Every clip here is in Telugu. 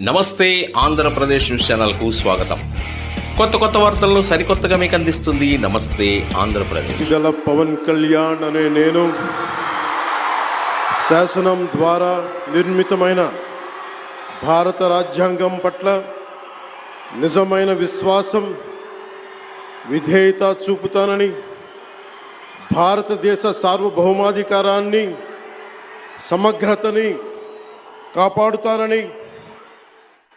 నమస్తే ఆంధ్రప్రదేశ్ న్యూస్ ఛానల్కు స్వాగతం. కొత్త కొత్త వార్తలను సరికొత్తగా మీకు అందిస్తుంది నమస్తే ఆంధ్రప్రదేశ్. గల పవన్ కళ్యాణ్ అనే నేను శాసనం ద్వారా నిర్మితమైన భారత రాజ్యాంగం పట్ల నిజమైన విశ్వాసం విధేయత చూపుతానని భారతదేశ సార్వభౌమాధికారాన్ని సమగ్రతని కాపాడుతానని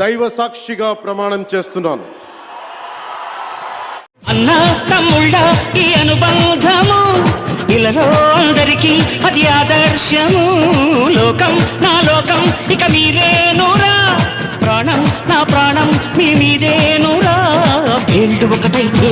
దైవ సాక్షిగా ప్రమాణం చేస్తున్నాను. అన్న తమ్ముళ్ళ ఈ అనుబంధము ఇలలో అందరికీ అది ఆదర్శము. లోకం నా లోకం ఇక మీరేనురా ప్రాణం నా ప్రాణం మీ మీదేనురా వేళ్ళు ఒకటైతే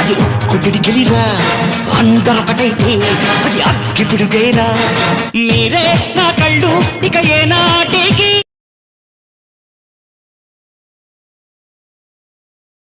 అది ఒక్కు పిడికిలిరా అందరొకటైతే అది అక్కి పిడుగేరా మీరే నా కళ్ళు ఇక ఏనాటి